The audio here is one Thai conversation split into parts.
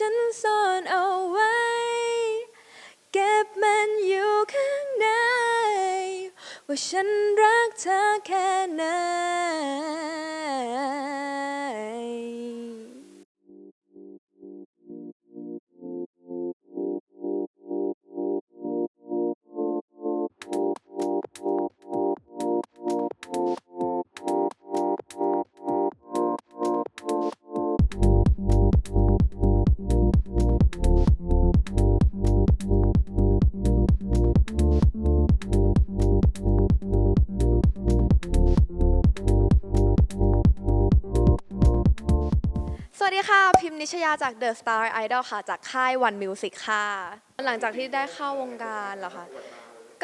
ฉันซ่อนเอาไว้ เก็บมันอยู่ข้างใน ว่าฉันรักเธอแค่ไหน วัสดีค่ะ พิมพ์นิชยาจาก The Star Idol ค่ะ จากค่าย One Music ค่ะ หลังจากที่ได้เข้าวงการเหรอคะ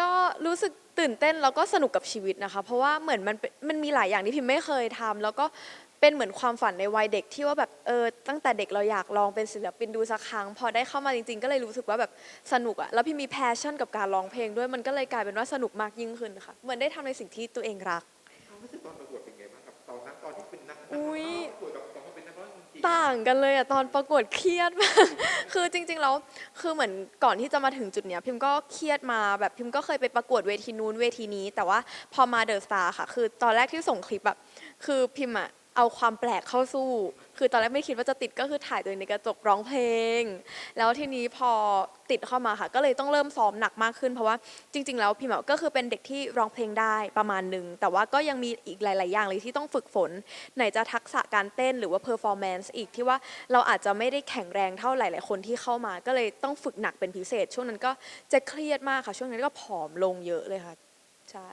ก็รู้สึกตื่นเต้นแล้วก็สนุกกับชีวิตนะคะ เพราะว่าเหมือนมันเป็นมันมีหลายอย่างที่พิมไม่เคยทำแล้วก็เป็นเหมือนความฝันในวัยเด็กที่ว่าแบบเออตั้งแต่เด็กเราอยากลองเป็นศิลปินดูสักครั้ง พอได้เข้ามาจริงๆ ก็เลยรู้สึกว่าแบบสนุกอะแล้วพิมมีแพชชั่นกับการร้องเพลงด้วยมันก็เลยกลายเป็นว่าสนุกมากยิ่งขึ้นค่ะเหมือนได้ทำในสิ่งที่ตัวเองรักความรู้สึกตอนประกวดเป็นไงบ้างกับตอนนั้นตอนที่เป็นนักอุ๊ย ต่างกันเลยอะตอนประกวดเครียดมาก คือจริงๆแล้วคือเหมือนก่อนที่จะมาถึงจุดเนี้ย พิมก็เครียดมาแบบพิมก็เคยไปประกวดเวทีนู้นเวทีนี้ แต่ว่าพอมาเดอะสตาร์ค่ะ คือตอนแรกที่ส่งคลิปแบบคือพิมอะ เอาความแปลกเข้าสู้ คือตอนแรกไม่คิดว่าจะติดก็คือถ่ายตัวเองในกระจกร้องเพลง แล้วทีนี้พอติดเข้ามาค่ะ ก็เลยต้องเริ่มซ้อมหนักมากขึ้น เพราะว่าจริง ๆ แล้วพิมอะก็คือเป็นเด็กที่ร้องเพลงได้ประมาณหนึ่ง แต่ว่าก็ยังมีอีกหลาย ๆ อย่างเลยที่ต้องฝึกฝน ไหนจะทักษะการเต้นหรือว่า performance อีกที่ว่าเราอาจจะไม่ได้แข็งแรงเท่าหลาย ๆ คนที่เข้ามา ก็เลยต้องฝึกหนักเป็นพิเศษ ช่วงนั้นก็จะเครียดมากค่ะ ช่วงนั้นก็ผอมลงเยอะเลยค่ะ ใช่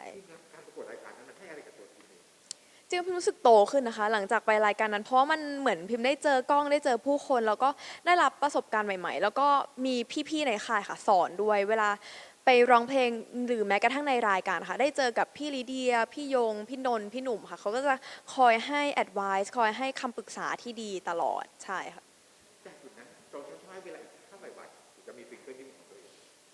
จริงๆพิมรู้สึกโตขึ้นนะคะ หลังจากไปรายการนั้น เพราะว่ามันเหมือนพิมได้เจอกล้องได้เจอผู้คน แล้วก็ได้รับประสบการณ์ใหม่ ๆ แล้วก็มีพี่ๆในค่ายค่ะสอนด้วย เวลาไปร้องเพลงหรือแม้กระทั่งในรายการค่ะ ได้เจอกับพี่ลีเดีย พี่ยง พี่นนท์พี่หนุ่มค่ะเขาก็จะคอยให้ advice คอยให้คำปรึกษาที่ดีตลอดใช่ค่ะ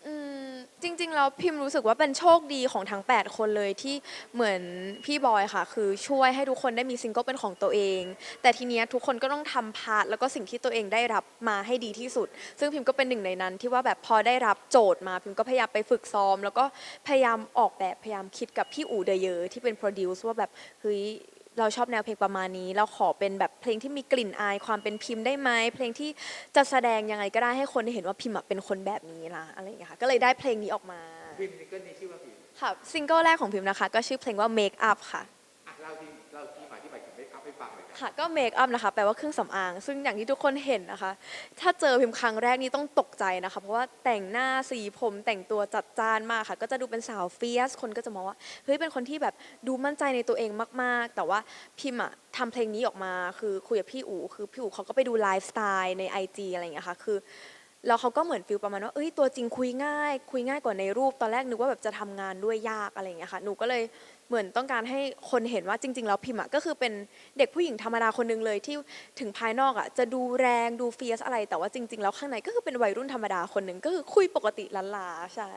อืมจริงๆแล้วพิมรู้สึกว่าเป็นโชคดีของทั้ง 8 คนเลยที่เหมือนพี่บอยค่ะ คือช่วยให้ทุกคนได้มีซิงเกิลเป็นของตัวเอง แต่ทีเนี้ยทุกคนก็ต้องทำพาร์ทแล้วก็สิ่งที่ตัวเองได้รับมาให้ดีที่สุด ซึ่งพิมก็เป็นหนึ่งในนั้นที่ว่าแบบพอได้รับโจทย์มาพิมก็พยายามไปฝึกซ้อม แล้วก็พยายามออกแบบพยายามคิดกับพี่อู๋เดเยอที่เป็นโปรดิวซ์ว่าแบบเฮ้ย เราชอบแนวเพลงประมาณนี้ เราขอเป็นแบบเพลงที่มีกลิ่นอายความเป็นพิมพ์ได้ไหมเพลงที่จะแสดงยังไงก็ได้ให้คนได้เห็นว่าพิมพ์อะเป็นคนแบบนี้นะอะไรอย่างเงี้ยค่ะก็เลยได้เพลงนี้ออกมาฟิล์มซิงเกิลนี้ชื่อว่าฟิล์มค่ะซิงเกิลแรกของพิมพ์นะคะ ก็ชื่อเพลงว่า Make Up ค่ะ ให้ฟังเลยครับค่ะก็ Make Up นะคะแปลว่าเครื่องสำอาง ซึ่งอย่างที่ทุกคนเห็นนะคะ ถ้าเจอพิมพ์ครั้งแรกนี่ต้องตกใจนะคะ เพราะว่าแต่งหน้าสีผมแต่งตัวจัดจ้านมากค่ะ ก็จะดูเป็นสาวเฟียส คนก็จะมองว่าเฮ้ยเป็นคนที่แบบดูมั่นใจในตัวเองมากๆ แต่ว่าพิมพ์อะทำเพลงนี้ออกมาคือคุยกับพี่อู๋คือพี่อู๋เขาก็ไปดูไลฟ์สไตล์ใน IG อะไรอย่างเงี้ยค่ะคือแล้วเขาก็เหมือนฟิลประมาณว่าเอ้ยตัวจริงคุยง่าย คุยง่ายกว่าในรูปตอนแรกนึกว่าแบบจะทำงานด้วยยากอะไรอย่างเงี้ยค่ะหนูก็เลย เหมือนต้องการให้คนเห็นว่าจริง ๆ แล้วพิมพ์อะก็คือเป็นเด็กผู้หญิงธรรมดาคนหนึงเลยที่ถึงภายนอกอะจะดูแรงดูเฟียสอะไร แต่ว่าจริง ๆ แล้วข้างในก็คือเป็นวัยรุ่นธรรมดาคนหนึ่งก็คือคุยปกติลันลาใช่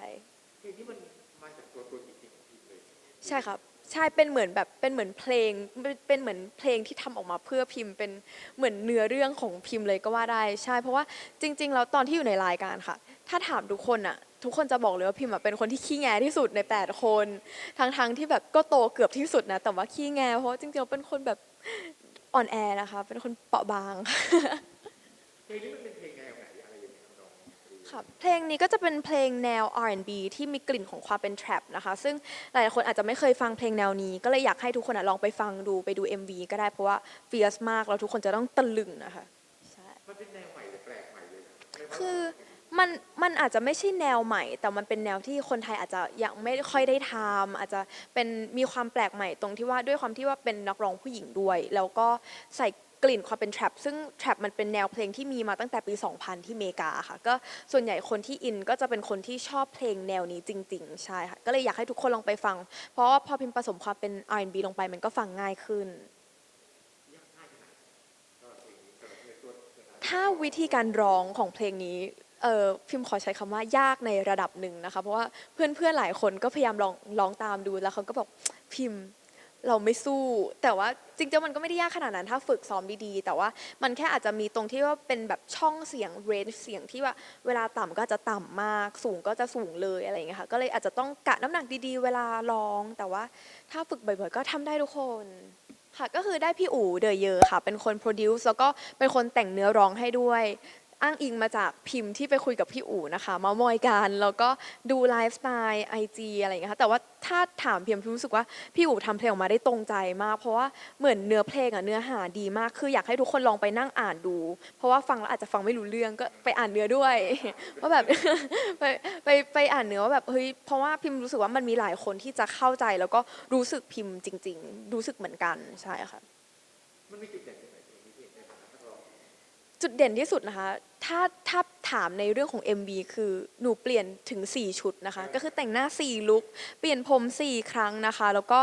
เพลงนี้มันมาจากตัวตัวจริงๆของฟิมเลยใช่ครับใช่เป็นเหมือนแบบเป็นเหมือนเพลงเป็นเหมือนเพลงที่ทำออกมาเพื่อพิมพ์เป็นเหมือนเนื้อเรื่องของพิมพ์เลยก็ว่าได้ ใช่เพราะว่าจริง ๆ แล้วตอนที่อยู่ในรายการค่ะ ถ้าถามทุกคนอะ ทุกคนจะบอกเลยว่าพิมพ์อะเป็นคนที่ขี้แงที่สุดใน 8 คน ทั้งๆที่แบบก็โตเกือบที่สุดนะ แต่ว่าขี้แงเพราะว่าจริงๆเราเป็นคนแบบอ่อนแอนะคะ เป็นคนเปราะบาง เพลงนี้มันเป็นเพลงแนวไหนอะไรยังไงครับน้องค่ะเพลงนี้ก็จะเป็นเพลงแนว R&B ที่มีกลิ่นของความเป็น trap นะคะ ซึ่งหลายๆคนอาจจะไม่เคยฟังเพลงแนวนี้ ก็เลยอยากให้ทุกคนอะลองไปฟังดูไปดู MV ก็ได้เพราะว่า fierce มากแล้วทุกคนจะต้องตะลึงนะคะ ใช่ มันเป็นแนวใหม่หรือแปลกใหม่เลยนะไม่ว่าคือ มัน มันอาจจะไม่ใช่แนวใหม่ แต่มันเป็นแนวที่คนไทยอาจจะยังไม่ค่อยได้ทำอาจจะเป็นมีความแปลกใหม่ตรงที่ว่าด้วยความที่ว่าเป็นนักร้องผู้หญิงด้วย แล้วก็ใส่กลิ่นความเป็น trap ซึ่ง trap มันเป็นแนวเพลงที่มีมาตั้งแต่ปี 2000 ที่เมกาค่ะ ก็ส่วนใหญ่คนที่อินก็จะเป็นคนที่ชอบเพลงแนวนี้จริง ๆ ใช่ค่ะ ก็เลยอยากให้ทุกคนลองไปฟัง เพราะว่าพอพิมพ์ผสมความเป็น R&B ลงไปมันก็ฟังง่ายขึ้น ถ้าวิธีการร้องของเพลงนี้ เออพิมพ์ขอใช้คำว่ายากในระดับหนึ่งนะคะ เพราะว่าเพื่อนๆหลายคนก็พยายามลองร้องตามดูแล้วเขาก็บอกพิมพ์เราไม่สู้ แต่ว่าจริงๆมันก็ไม่ได้ยากขนาดนั้นถ้าฝึกซ้อมดีๆ แต่ว่ามันแค่อาจจะมีตรงที่ว่าเป็นแบบช่องเสียงเรนจ์เสียงที่ว่าเวลาต่ำก็จะต่ำมาก สูงก็จะสูงเลยอะไรอย่างเงี้ยค่ะก็เลยอาจจะต้องกะน้ำหนักดีๆ เวลาร้อง แต่ว่าถ้าฝึกบ่อยๆ ก็ทำได้ทุกคนค่ะก็คือได้พี่อู๋เดยเยอค่ะ เป็นคนโปรดิวซ์แล้วก็เป็นคนแต่งเนื้อร้องให้ด้วย อ้างอิงมาจากพิมพ์ที่ไปคุยกับพี่อู๋นะคะเมามอยกันแล้วก็ดูไลฟ์สไตล์ไอจีอะไรอย่างเงี้ยค่ะแต่ว่าถ้าถามพิมพิมรู้สึกว่าพี่อู๋ทำเพลงออกมาได้ตรงใจมาก เพราะว่าเหมือนเนื้อเพลงอะเนื้อหาดีมากคืออยากให้ทุกคนลองไปนั่งอ่านดู เพราะว่าฟังแล้วอาจจะฟังไม่รู้เรื่องก็ไปอ่านเนื้อด้วย ว่าแบบ ไปไปไปอ่านเนื้อว่าแบบเฮ้ยเพราะว่าพิมรู้สึกว่ามันมีหลายคนที่จะเข้าใจแล้วก็รู้สึกพิมพ์จริง ๆ รู้สึกเหมือนกันใช่ค่ะ มันมีจุดเด่นตรงไหนในนี้พี่ในฐานะนักร้องจุดเด่นที่สุดนะคะ ถ้าถ้าถามในเรื่องของ MV คือหนูเปลี่ยนถึง 4 ชุดนะคะ ก็คือแต่งหน้า 4 ลุคเปลี่ยนผม 4 ครั้งนะคะ แล้วก็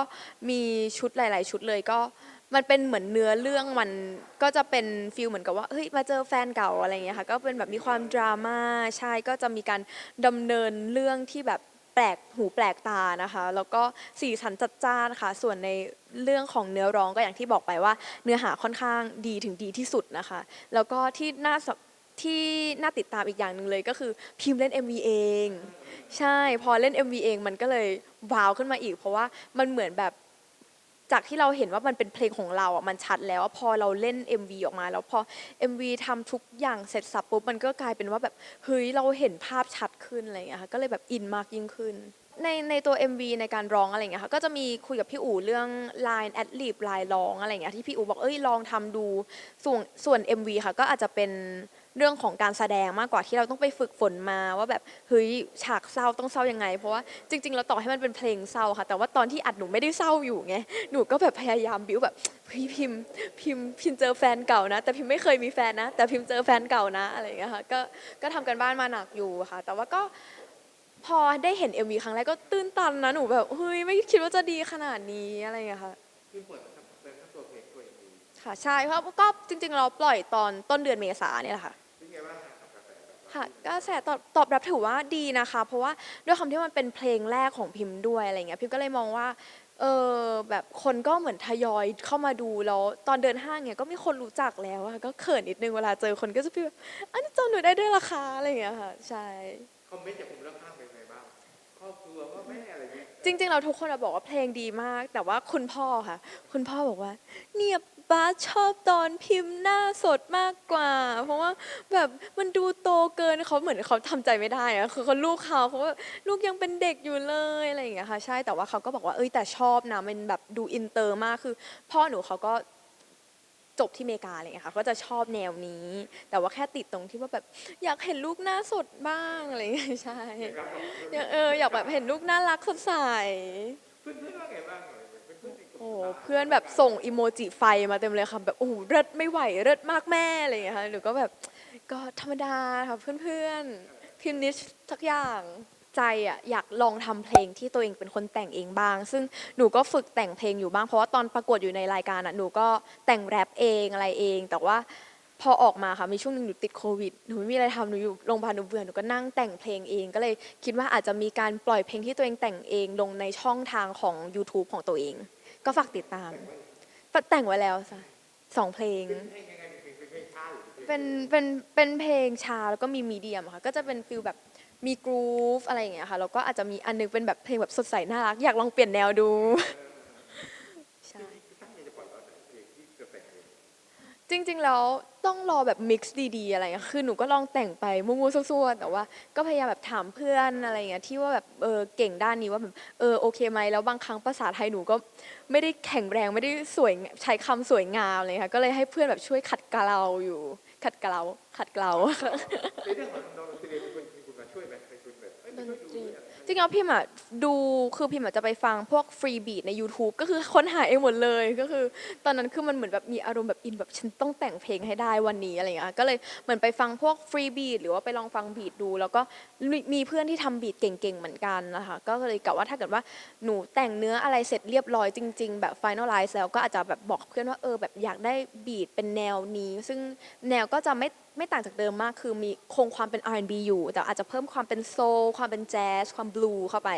มีชุดหลาย ๆ ชุดเลยก็มันเป็นเหมือนเนื้อเรื่องมันก็จะเป็นฟิลเหมือนกับว่าเฮ้ยมาเจอแฟนเก่าอะไรอย่างเงี้ยค่ะก็เป็นแบบมีความดราม่าใช่ก็จะมีการดำเนินเรื่องที่แบบแปลกหูแปลกตานะคะ แล้วก็สีสันจัดจ้านค่ะ ส่วนในเรื่องของเนื้อร้องก็อย่างที่บอกไปว่า เนื้อหาค่อนข้างดีถึงดีที่สุดนะคะ แล้วก็ที่น่าส ที่น่าติดตามอีกอย่างหนึ่งเลยก็คือพิมพ์เล่น MV เอง ใช่พอเล่น MV เองมันก็เลยว้าวขึ้นมาอีก เพราะว่ามันเหมือนแบบจากที่เราเห็นว่ามันเป็นเพลงของเราอะมันชัดแล้วพอเราเล่น MV ออกมา แล้วพอ MV ทำทุกอย่างเสร็จสับปุ๊บมันก็กลายเป็นว่าแบบเฮ้ยเราเห็นภาพชัดขึ้นอะไรอย่างเงี้ยค่ะก็เลยแบบอินมากยิ่งขึ้น ในในตัว MV ในการร้องอะไรอย่างเงี้ยค่ะก็จะมีคุยกับพี่อู๋เรื่อง line ad lib ลายร้องอะไรอย่างเงี้ยที่พี่อู๋บอกเอ้ยลองทำดูส่วนส่วน MV ค่ะก็อาจจะเป็น เรื่องของการแสดงมากกว่าที่เราต้องไปฝึกฝนมาว่าแบบเฮ้ยฉากเศร้าต้องเศร้ายังไง เพราะว่าจริงๆเราต่อให้มันเป็นเพลงเศร้าค่ะ แต่ว่าตอนที่อัดหนูไม่ได้เศร้าอยู่ไงหนูก็แบบพยายามบิ้วแบบเฮ้ยพิมพ์พิมพ์พิมพ์เจอแฟนเก่านะ แต่พิมพ์ไม่เคยมีแฟนนะ แต่พิมพ์เจอแฟนเก่านะอะไรอย่างเงี้ยค่ะก็ก็ทำกันบ้านมาหนักอยู่ค่ะ แต่ว่าก็พอได้เห็น MV ครั้งแรกก็ตื้นตันนะหนูแบบเฮ้ยไม่คิดว่าจะดีขนาดนี้อะไรอย่างเงี้ยค่ะคือเปิดทั้งเป็นทั้งตัวเพลงตัวเองดีค่ะใช่เพราะก็จริง ๆ เราปล่อยตอนต้นเดือนเมษาเนี่ยแหละค่ะ ค่ะกระแสตอบตอบรับถือว่าดีนะคะ เพราะว่าด้วยความที่มันเป็นเพลงแรกของพิมพ์ด้วยอะไรเงี้ยพิมก็เลยมองว่าเออแบบคนก็เหมือนทยอยเข้ามาดูแล้วตอนเดินห้างเนี่ยก็มีคนรู้จักแล้วอะก็เขินนิดนึงเวลาเจอคนก็จะพี่แบบอันนี้จำหนูได้ด้วยราคาอะไรอย่างเงี้ยค่ะใช่คอมเมนต์จากคนรอบข้างเรื่องบ้างครอบครัวพ่อแม่อะไรเงี้ย จริงๆ เราทุกคนอะบอกว่าเพลงดีมาก แต่ว่าคุณพ่อค่ะ คุณพ่อบอกว่า เนี่ยบ้าสชอบตอนพิมพ์หน้าสดมากกว่า เพราะว่าแบบมันดูโตเกินเขาเหมือนเขาทำใจไม่ได้อะคือเขาลูกเขาเขาว่าลูกยังเป็นเด็กอยู่เลยอะไรอย่างเงี้ยค่ะ ใช่แต่ว่าเขาก็บอกว่าเอ้ยแต่ชอบนะมันแบบดูอินเตอร์มากคือ พ่อหนูเขาก็ จบที่อเมริกาอะไรอย่างเงี้ยค่ะก็จะชอบแนวนี้ แต่ว่าแค่ติดตรงที่ว่าแบบอยากเห็นลูกหน้าสดบ้างอะไรอย่างเงี้ยใช่อยากเอออยากแบบเห็นลูกน่ารักสดใสเพื่อนเพื่อนๆว่าไงบ้างเพื่อนเพื่อนๆในกลุ่มโอ้เพื่อนแบบส่งอีโมจิไฟมาเต็มเลยค่ะแบบโอ้โหเลิศไม่ไหวเลิศมากแม่อะไรอย่างเงี้ยค่ะหนูก็แบบก็ธรรมดาค่ะเพื่อนๆพิมพ์นิชทักอย่าง ใจอะอยากลองทำเพลงที่ตัวเองเป็นคนแต่งเองบ้าง ซึ่งหนูก็ฝึกแต่งเพลงอยู่บ้างเพราะว่าตอนประกวดอยู่ในรายการอะหนูก็แต่งแรปเองอะไรเอง แต่ว่าพอออกมาค่ะมีช่วงหนึ่งหนูติดโควิดหนูไม่มีอะไรทำหนูอยู่โรงพยาบาลหนูเบื่อหนูก็นั่งแต่งเพลงเอง ก็เลยคิดว่าอาจจะมีการปล่อยเพลงที่ตัวเองแต่งเองลงในช่องทางของ YouTube ของตัวเอง ก็ฝากติดตามแต่งไว้แล้วค่ะสองเพลงเป็นเพลงยังไงเป็นเพลงเป็นเพลงช้าหรือเพลงเป็นเป็นเป็นเพลงช้าแล้วก็มีมีเดียมค่ะก็จะเป็นฟิลแบบ มีกรูฟอะไรอย่างเงี้ยค่ะแล้วก็อาจจะมีอันนึงเป็นแบบเพลงแบบสดใสน่ารัก อยากลองเปลี่ยนแนวดู ใช่จจะปล่อยตอนไหนเพลงที่จะแต่งเองจริงๆแล้วต้องรอแบบมิกซ์ดีๆอะไรเงี้ยคือหนูก็ลองแต่งไปมั่วๆซั่วๆแต่ว่าก็พยายามแบบถามเพื่อนอะไรเงี้ยที่ว่าแบบเออเก่งด้านนี้ว่าแบบเออโอเคไหมแล้วบางครั้งภาษาไทยหนูก็ไม่ได้แข็งแรงไม่ได้สวยใช้คำสวยงามเลยค่ะก็เลยให้เพื่อนแบบช่วยขัดเกลาอยู่ ขัดเกลาขัดเกลา ในเรื่องของ ดนตรีจริงๆแล้วพิมอะดูคือพิมอะจะไปฟังพวกฟรีบีทใน YouTube ก็คือค้นหาเองหมดเลยก็คือ ตอนนั้นคือมันเหมือนแบบมีอารมณ์แบบอินแบบฉันต้องแต่งเพลงให้ได้วันนี้อะไรอย่างเงี้ยก็เลยเหมือนไปฟังพวกฟรีบีทหรือว่าไปลองฟังบีทดู แล้วก็มีเพื่อนที่ทำบีทเก่งๆเหมือนกันนะคะก็เลยกะว่าถ้าเกิดว่าหนูแต่งเนื้ออะไรเสร็จเรียบร้อยจริง ๆ แบบ finalize แล้วก็อาจจะแบบบอกเพื่อนว่าเออแบบอยากได้บีทเป็นแนวนี้ ซึ่งแนวก็จะไม่ ไม่ต่างจากเดิมมากคือมีคงความเป็น R&B อยู่ แต่อาจจะเพิ่มความเป็นโซลความเป็นแจ๊สความบลูเข้าไป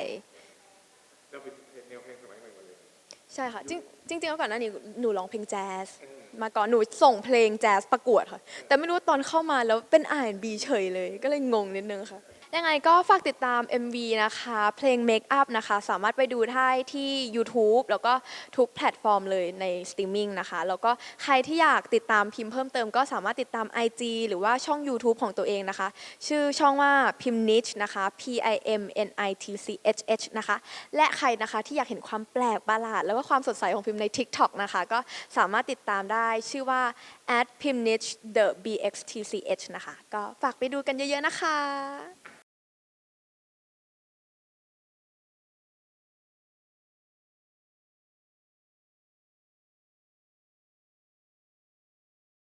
เราเป็นเพลงแนวเพลงสมัยใหม่หมดเลยใช่ค่ะ จริงจริงๆแล้วก่อนหน้านี้หนูร้องเพลงแจ๊สมาก่อนหนูส่งเพลงแจ๊สประกวดค่ะ แต่ไม่รู้ว่าตอนเข้ามาแล้วเป็น R&B เฉยเลย ก็เลยงงนิดนึงค่ะ ยังไงก็ฝากติดตาม MV นะคะ เพลง Make Up นะคะ สามารถไปดูได้ที่ YouTube แล้วก็ทุกแพลตฟอร์มเลยในสตรีมมิ่งนะคะ แล้วก็ใครที่อยากติดตามพิมพ์เพิ่มเติมก็สามารถติดตาม IG หรือว่าช่อง YouTube ของตัวเองนะคะ ชื่อช่องว่าพิมพ์ niche นะคะ P I M N I T C H H นะคะ และใครนะคะที่อยากเห็นความแปลกประหลาด แล้วก็ความสดใสของพิมพ์ใน TikTok นะคะ ก็สามารถติดตามได้ชื่อว่า at p i m niche the bxtch นะคะ ก็ฝากไปดูกันเยอะๆนะคะ